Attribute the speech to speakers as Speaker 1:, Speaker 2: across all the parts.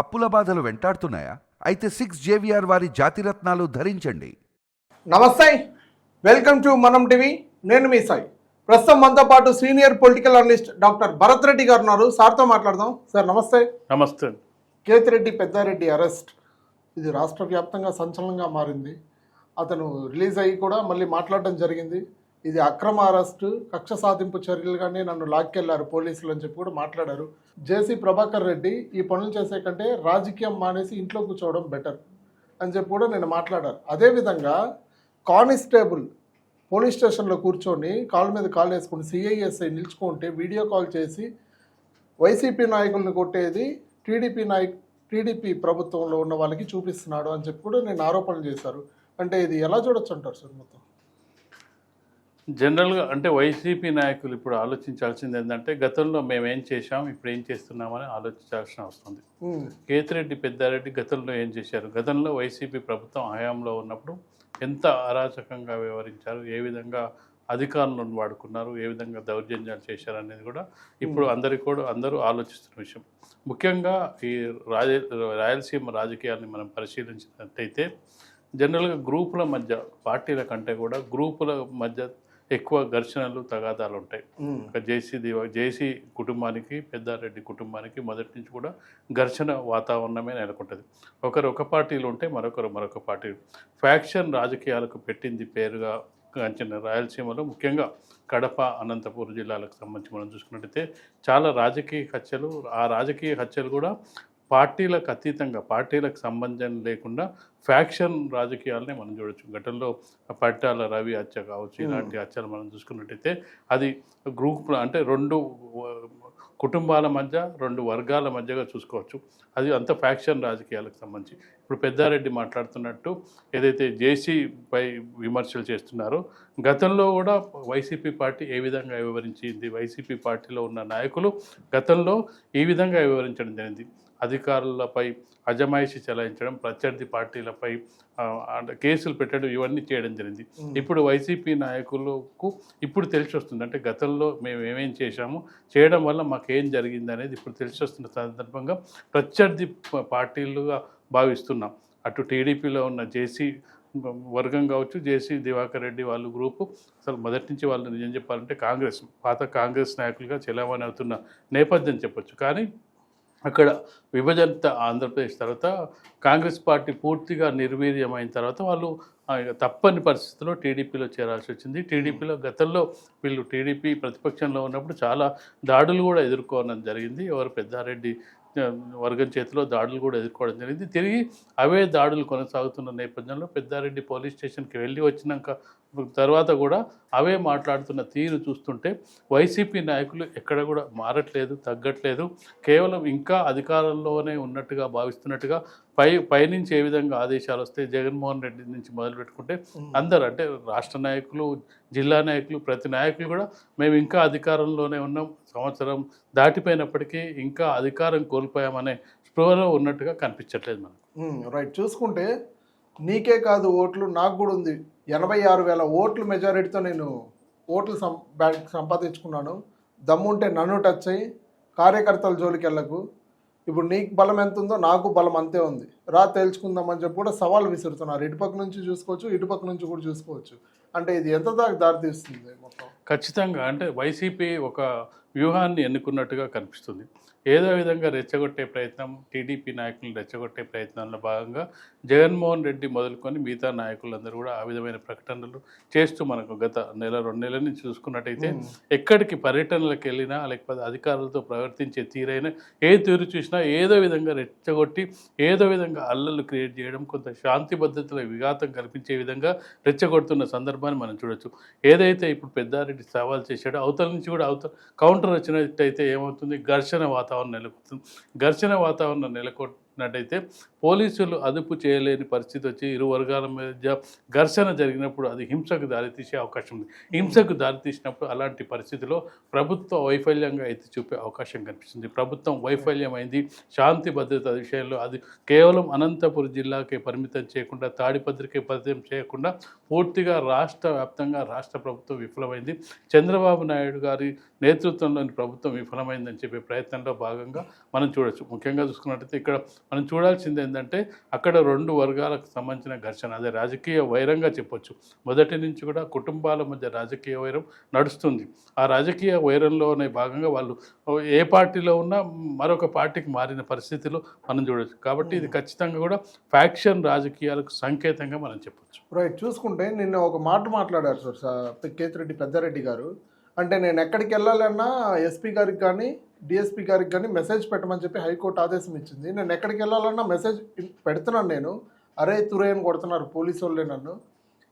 Speaker 1: అప్పుల బాధలు వెంటాడుతున్నాయా? అయితే సిక్స్ జేవిఆర్ వారి జాతిరత్నాలు ధరించండి.
Speaker 2: నమస్తే. Welcome to Manam TV. నేను మీ సాయి. ప్రస్తుతం మనతో పాటు senior political analyst doctor Bharat Reddy garu ఉన్నారు. సార్తో మాట్లాడదాం. సార్ నమస్తే.
Speaker 3: నమస్తే.
Speaker 2: కేతిరెడ్డి పెద్దారెడ్డి అరెస్ట్. ఇది రాష్ట్ర వ్యాప్తంగా సంచలనంగా మారింది. అతను రిలీజ్ అయ్యి కూడా మళ్ళీ మాట్లాడడం జరిగింది. ఇది అక్రమ అరెస్టు కక్ష సాధింపు చర్యలుగానే నన్ను లాక్కెళ్ళారు. పోలీసులు అని చెప్పి కూడా మాట్లాడారు. జేసీ ప్రభాకర్ రెడ్డి ఈ పనులు చేసే కంటే రాజకీయం మానేసి ఇంట్లో కూర్చోవడం బెటర్ అని చెప్పి కూడా నేను మాట్లాడారు. అదేవిధంగా కానిస్టేబుల్ పోలీస్ స్టేషన్లో కూర్చొని కాళ్ళ మీద కాల్ వేసుకుని సిఐఎస్ఐ నిల్చుకుంటే వీడియో కాల్ చేసి వైసీపీ నాయకుల్ని కొట్టేది టీడీపీ నాయక్ టీడీపీ ప్రభుత్వంలో ఉన్న వాళ్ళకి చూపిస్తున్నాడు అని చెప్పి కూడా నేను ఆరోపణలు చేశారు. అంటే ఇది ఎలా చూడొచ్చు అంటారు సార్ మొత్తం?
Speaker 3: జనరల్గా అంటే వైసీపీ నాయకులు ఇప్పుడు ఆలోచించాల్సింది ఏంటంటే గతంలో మేము ఏం చేశాం ఇప్పుడు ఏం చేస్తున్నామని ఆలోచించాల్సిన అవసరం ఉంది. కేతిరెడ్డి పెద్దారెడ్డి గతంలో ఏం చేశారు? గతంలో వైసీపీ ప్రభుత్వం హయాంలో ఉన్నప్పుడు ఎంత అరాచకంగా వ్యవహరించారు? ఏ విధంగా అధికారులను వాడుకున్నారు? ఏ విధంగా దౌర్జన్యాలు చేశారు అనేది కూడా ఇప్పుడు అందరికీ కూడా అందరూ ఆలోచిస్తున్న విషయం. ముఖ్యంగా ఈ రాజ రాయలసీమ రాజకీయాన్ని మనం పరిశీలించినట్టయితే జనరల్గా గ్రూపుల మధ్య పార్టీల కంటే కూడా గ్రూపుల మధ్య ఎక్కువ ఘర్షణలు తగాదాలు ఉంటాయి జేసీ దివ జేసీ కుటుంబానికి పెద్దారెడ్డి కుటుంబానికి మొదటి నుంచి కూడా ఘర్షణ వాతావరణమే నెలకొంటుంది. ఒకరు ఒక పార్టీలో ఉంటే మరొకరు మరొక పార్టీ. ఫ్యాక్షన్ రాజకీయాలకు పెట్టింది పేరుగా గాంచిన రాయలసీమలో ముఖ్యంగా కడప అనంతపురం జిల్లాలకు సంబంధించి మనం చూసుకున్నట్టయితే చాలా రాజకీయ హత్యలు ఆ రాజకీయ హత్యలు కూడా పార్టీలకు అతీతంగా పార్టీలకు సంబంధం లేకుండా ఫ్యాక్షన్ రాజకీయాలనే మనం చూడొచ్చు. గతంలో పట్టాల రవి హత్య కావచ్చు ఇలాంటి హత్యలు మనం చూసుకున్నట్టయితే అది గ్రూప్ అంటే రెండు కుటుంబాల మధ్య రెండు వర్గాల మధ్యగా చూసుకోవచ్చు. అది అంత ఫ్యాక్షన్ రాజకీయాలకు సంబంధించి. ఇప్పుడు పెద్దారెడ్డి మాట్లాడుతున్నట్టు ఏదైతే జేసీపై విమర్శలు చేస్తున్నారో గతంలో కూడా వైసీపీ పార్టీ ఏ విధంగా వివరించింది వైసీపీ పార్టీలో ఉన్న నాయకులు గతంలో ఈ విధంగా వివరించడం జరిగింది. అధికారులపై అజమాయిషి చెలాయించడం ప్రత్యర్థి పార్టీలపై కేసులు పెట్టడం ఇవన్నీ చేయడం జరిగింది. ఇప్పుడు వైసీపీ నాయకులకు ఇప్పుడు తెలిసి వస్తుంది. అంటే గతంలో మేము ఏమేం చేశాము చేయడం వల్ల మాకేం జరిగింది అనేది ఇప్పుడు తెలిసి వస్తున్న సందర్భంగా ప్రత్యర్థి పార్టీలుగా భావిస్తున్నాం. అటు టీడీపీలో ఉన్న జేసీ వర్గం కావచ్చు జేసీ దివాకర్ రెడ్డి వాళ్ళు గ్రూపు అసలు మొదటి నుంచి వాళ్ళు నిజం చెప్పాలంటే కాంగ్రెస్ పాత కాంగ్రెస్ నాయకులుగా చెలామణి అవుతున్న నేపథ్యం చెప్పొచ్చు. కానీ అక్కడ విభజన ఆంధ్రప్రదేశ్ తర్వాత కాంగ్రెస్ పార్టీ పూర్తిగా నిర్వీర్యమైన తర్వాత వాళ్ళు తప్పని పరిస్థితిలో టీడీపీలో చేరాల్సి వచ్చింది. టీడీపీలో గతంలో వీళ్ళు టీడీపీ ప్రతిపక్షంలో ఉన్నప్పుడు చాలా దాడులు కూడా ఎదుర్కోవడం జరిగింది. ఎవరు పెద్దారెడ్డి వర్గం చేతిలో దాడులు కూడా ఎదుర్కోవడం జరిగింది. తిరిగి అవే దాడులు కొనసాగుతున్న నేపథ్యంలో పెద్దారెడ్డి పోలీస్ స్టేషన్కి వెళ్ళి వచ్చినాక తర్వాత కూడా అవే మాట్లాడుతున్న తీరు చూస్తుంటే వైసీపీ నాయకులు ఎక్కడ కూడా మారట్లేదు తగ్గట్లేదు. కేవలం ఇంకా అధికారంలోనే ఉన్నట్టుగా భావిస్తున్నట్టుగా పై పైనుంచి ఏ విధంగా ఆదేశాలు వస్తే జగన్మోహన్ రెడ్డి నుంచి మొదలు పెట్టుకుంటే అందరు అంటే రాష్ట్ర నాయకులు జిల్లా నాయకులు ప్రతి నాయకులు కూడా మేము ఇంకా అధికారంలోనే ఉన్నాం. సంవత్సరం దాటిపోయినప్పటికీ ఇంకా అధికారం కోల్పోయామనే స్పృహలో ఉన్నట్టుగా కనిపించట్లేదు మనకు.
Speaker 2: రైట్. చూసుకుంటే నీకే కాదు ఓట్లు నాకు కూడా ఉంది. ఎనభై ఆరు వేల ఓట్లు మెజారిటీతో నేను ఓట్లు సం సంపాదించుకున్నాను. దమ్ముంటే నన్ను టచ్ అయ్యి కార్యకర్తల జోలికి వెళ్ళకు ఇప్పుడు నీకు బలం ఎంత ఉందో నాకు బలం అంతే ఉంది. రా తేల్చుకుందామని చెప్పి కూడా సవాల్ విసురుతున్నారు. ఇటుపక్క నుంచి చూసుకోవచ్చు ఇటుపక్క నుంచి కూడా చూసుకోవచ్చు. అంటే ఇది ఎంత దాకా దారితీస్తుంది మొత్తం?
Speaker 3: ఖచ్చితంగా. అంటే వైసీపీ ఒక వ్యూహాన్ని ఎన్నుకున్నట్టుగా కనిపిస్తుంది. ఏదో విధంగా రెచ్చగొట్టే ప్రయత్నం టీడీపీ నాయకులను రెచ్చగొట్టే ప్రయత్నంలో భాగంగా జగన్మోహన్ రెడ్డి మొదలుకొని మిగతా నాయకులందరూ కూడా ఆ విధమైన ప్రకటనలు చేస్తూ మనకు గత నెల రెండు నెలల నుంచి చూసుకున్నట్టయితే ఎక్కడికి పర్యటనలకు వెళ్ళినా లేకపోతే అధికారులతో ప్రవర్తించే తీరైనా ఏ తీరు చూసినా ఏదో విధంగా రెచ్చగొట్టి ఏదో విధంగా అల్లలు క్రియేట్ చేయడం కొంత శాంతి భద్రతల విఘాతం కల్పించే విధంగా రెచ్చగొడుతున్న సందర్భాన్ని మనం చూడొచ్చు. ఏదైతే ఇప్పుడు పెద్దారెడ్డి సవాల్ చేశాడో అవతల నుంచి కూడా అవతల కౌంటర్ వచ్చినట్టయితే ఏమవుతుంది? ఘర్షణ వాతావరణం నెలకొస్తుంది ఘర్షణ వాతావరణం నెలకొట్టినట్టయితే పోలీసులు అదుపు చేయలేని పరిస్థితి వచ్చి ఇరు వర్గాల మధ్య ఘర్షణ జరిగినప్పుడు అది హింసకు దారితీసే అవకాశం ఉంది. హింసకు దారితీసినప్పుడు అలాంటి పరిస్థితిలో ప్రభుత్వ వైఫల్యంగా ఎత్తి చూపే అవకాశం కనిపిస్తుంది. ప్రభుత్వం వైఫల్యమైంది. శాంతి భద్రత విషయంలో అది కేవలం అనంతపురం జిల్లాకే పరిమితం చేయకుండా తాడిపత్రికే పరిమితం చేయకుండా పూర్తిగా రాష్ట్ర వ్యాప్తంగా రాష్ట్ర ప్రభుత్వం విఫలమైంది. చంద్రబాబు నాయుడు గారి నేతృత్వంలోని ప్రభుత్వం విఫలమైందని చెప్పే ప్రయత్నంలో భాగంగా మనం చూడొచ్చు. ముఖ్యంగా చూసుకున్నట్టయితే ఇక్కడ మనం చూడాల్సింది ఏంటంటే అక్కడ రెండు వర్గాలకు సంబంధించిన ఘర్షణ అదే రాజకీయ వైరంగా చెప్పొచ్చు. మొదటి నుంచి కూడా కుటుంబాల మధ్య రాజకీయ వైరం నడుస్తుంది. ఆ రాజకీయ వైరంలోనే భాగంగా వాళ్ళు ఏ పార్టీలో ఉన్నా మరొక పార్టీకి మారిన పరిస్థితిలో మనం చూడొచ్చు. కాబట్టి ఇది ఖచ్చితంగా కూడా ఫ్యాక్షన్ రాజకీయాలకు సంకేతంగా మనం చెప్పొచ్చు.
Speaker 2: రైట్ చూసుకుంటే నిన్న ఒక మాట మాట్లాడారు సార్ సా- కేతిరెడ్డి పెద్దారెడ్డి గారు. అంటే నేను ఎక్కడికి వెళ్ళాలన్నా ఎస్పీ గారికి కానీ డిఎస్పీ గారికి కానీ మెసేజ్ పెట్టమని చెప్పి హైకోర్టు ఆదేశం ఇచ్చింది. నేను ఎక్కడికి వెళ్ళాలన్నా మెసేజ్ పెడుతున్నాను నేను. అరే తురే అని కొడుతున్నారు పోలీసు వాళ్ళే నన్ను.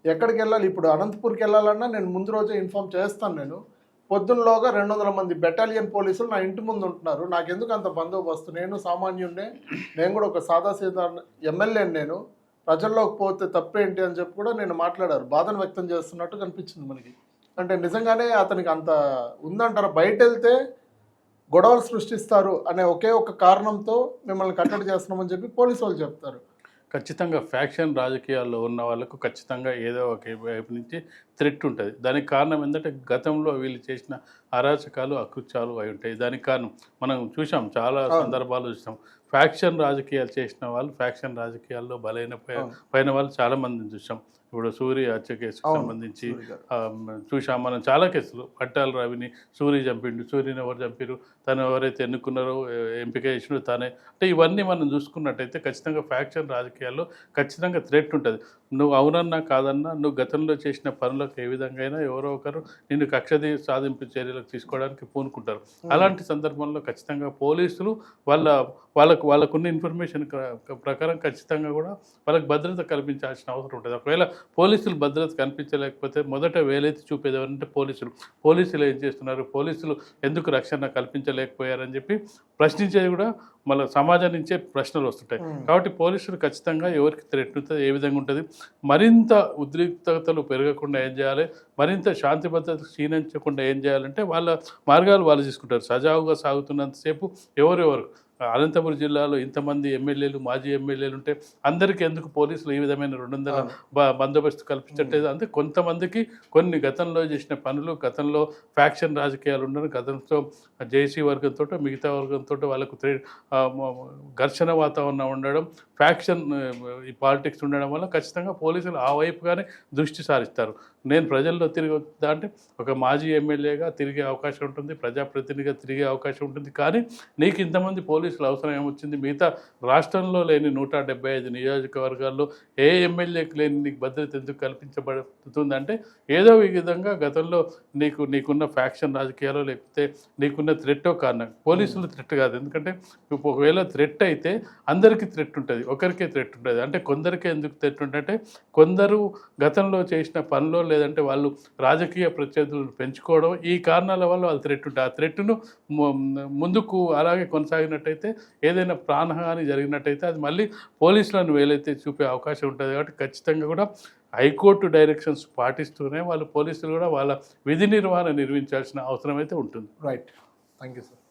Speaker 2: ఎక్కడికి వెళ్ళాలి? ఇప్పుడు అనంతపూర్కి వెళ్ళాలన్నా నేను ముందు రోజే ఇన్ఫామ్ చేస్తాను నేను. పొద్దున్నలోగా రెండు వందల మంది బెటాలియన్ పోలీసులు నా ఇంటి ముందు ఉంటున్నారు. నాకెందుకు అంత బందోబస్తు? నేను సామాన్యుడినే నేను కూడా ఒక సాదాసీదా ఎమ్మెల్యేని నేను. ప్రజల్లోకి పోతే తప్పేంటి అని చెప్పి కూడా నేను మాట్లాడారు. బాధను వ్యక్తం చేస్తున్నట్టు కనిపించింది మనకి. అంటే నిజంగానే అతనికి అంత ఉందంటారా? బయట వెళ్తే గొడవలు సృష్టిస్తారు అనే ఒకే ఒక కారణంతో మిమ్మల్ని కట్టడి చేస్తున్నామని చెప్పి పోలీసు వాళ్ళు చెప్తారు.
Speaker 3: ఖచ్చితంగా ఫ్యాక్షన్ రాజకీయాల్లో ఉన్న వాళ్ళకు ఖచ్చితంగా ఏదో ఒక వైపు నుంచి థ్రెట్ ఉంటుంది. దానికి కారణం ఏంటంటే గతంలో వీళ్ళు చేసిన అరాచకాలు అకృత్యాలు అయి ఉంటాయి. దానికి కారణం మనం చూసాం చాలా సందర్భాలు చూసాం ఫ్యాక్షన్ రాజకీయాలు చేసిన వాళ్ళు ఫ్యాక్షన్ రాజకీయాల్లో బలైన. పైన వాళ్ళు చాలా మందిని చూసాం ఇప్పుడు సూర్య హత్య కేసుకు సంబంధించి చూసాం మనం చాలా కేసులు. పట్టాల రవిని సూర్య చంపిండు సూర్యని ఎవరు చంపారు తను ఎవరైతే ఎన్నుకున్నారో ఎంపిక చేసినో తానే. అంటే ఇవన్నీ మనం చూసుకున్నట్టయితే ఖచ్చితంగా ఫ్యాక్షన్ రాజకీయాల్లో ఖచ్చితంగా థ్రెట్ ఉంటుంది. నువ్వు అవునన్నా కాదన్నా నువ్వు గతంలో చేసిన పనులకు ఏ విధంగా అయినా ఎవరో ఒకరు నిన్ను కక్షది సాధింపు చర్యలకు తీసుకోవడానికి పూనుకుంటారు. అలాంటి సందర్భంలో ఖచ్చితంగా పోలీసులు వాళ్ళ వాళ్ళకు వాళ్ళకున్న ఇన్ఫర్మేషన్ ప్రకారం ఖచ్చితంగా కూడా వాళ్ళకి భద్రత కల్పించాల్సిన అవసరం ఉంటుంది. ఒకవేళ పోలీసులు భద్రత కల్పించలేకపోతే మొదట వేలైతే చూపేది ఎవరంటే పోలీసులు. పోలీసులు ఏం చేస్తున్నారు? పోలీసులు ఎందుకు రక్షణ కల్పించలేకపోయారని చెప్పి ప్రశ్నించేది కూడా మళ్ళీ సమాజం నుంచే ప్రశ్నలు వస్తుంటాయి. కాబట్టి పోలీసులు ఖచ్చితంగా ఎవరికి థ్రెట్ ఉంటుంది ఏ విధంగా ఉంటుంది? మరింత ఉద్రిక్తతలు పెరగకుండా ఏం చేయాలి? మరింత శాంతి భద్రత క్షీణించకుండా ఏం చేయాలంటే వాళ్ళ మార్గాలు వాళ్ళు తీసుకుంటారు సజావుగా సాగుతున్నంతసేపు ఎవరెవరు అనంతపురం జిల్లాలో ఇంతమంది ఎమ్మెల్యేలు మాజీ ఎమ్మెల్యేలు ఉంటే అందరికీ ఎందుకు పోలీసులు ఈ విధమైన రెండు వందల బందోబస్తు కల్పించట్లేదు? అంటే కొంతమందికి కొన్ని గతంలో చేసిన పనులు గతంలో ఫ్యాక్షన్ రాజకీయాలు ఉండడం గతంతో జేసీ వర్గంతో మిగతా వర్గంతో వాళ్ళకు ఘర్షణ వాతావరణం ఉండడం ఫ్యాక్షన్ ఈ పాలిటిక్స్ ఉండడం వల్ల ఖచ్చితంగా పోలీసులు ఆ వైపుగానే దృష్టి సారిస్తారు. నేను ప్రజల్లో తిరిగి అంటే ఒక మాజీ ఎమ్మెల్యేగా తిరిగే అవకాశం ఉంటుంది ప్రజాప్రతినిధిగా తిరిగే అవకాశం ఉంటుంది. కానీ నీకు ఇంతమంది పోలీసులు అవసరం ఏమొచ్చింది? మిగతా రాష్ట్రంలో లేని నూట డెబ్బై ఐదు నియోజకవర్గాల్లో ఏ ఎమ్మెల్యేకి లేని నీకు భద్రత ఎందుకు కల్పించబడుతుందంటే ఏదో ఈ విధంగా గతంలో నీకు నీకున్న ఫ్యాక్షన్ రాజకీయాలు లేకపోతే నీకున్న థ్రెట్టో కారణం. పోలీసులు థ్రెట్ కాదు. ఎందుకంటే ఒకవేళ థ్రెట్ అయితే అందరికీ థ్రెట్ ఉంటుంది. ఒకరికే థ్రెట్ ఉంటుంది అంటే కొందరికే ఎందుకు థ్రెట్ ఉంటుందంటే కొందరు గతంలో చేసిన పనిలో లేదంటే వాళ్ళు రాజకీయ ప్రత్యర్థులను పెంచుకోవడం ఈ కారణాల వల్ల వాళ్ళు థ్రెట్ ఉంటుంది ఆ థ్రెట్ను ముందుకు అలాగే కొనసాగినట్టయితే ఏదైనా ప్రాణహాని జరిగినట్టయితే అది మళ్ళీ పోలీసులను వేలైతే చూపే అవకాశం ఉంటుంది కాబట్టి ఖచ్చితంగా కూడా హైకోర్టు డైరెక్షన్స్ పాటిస్తూనే వాళ్ళు పోలీసులు కూడా వాళ్ళ విధి నిర్వహణ నిర్వహించాల్సిన అవసరం అయితే ఉంటుంది.
Speaker 2: Right thank you sir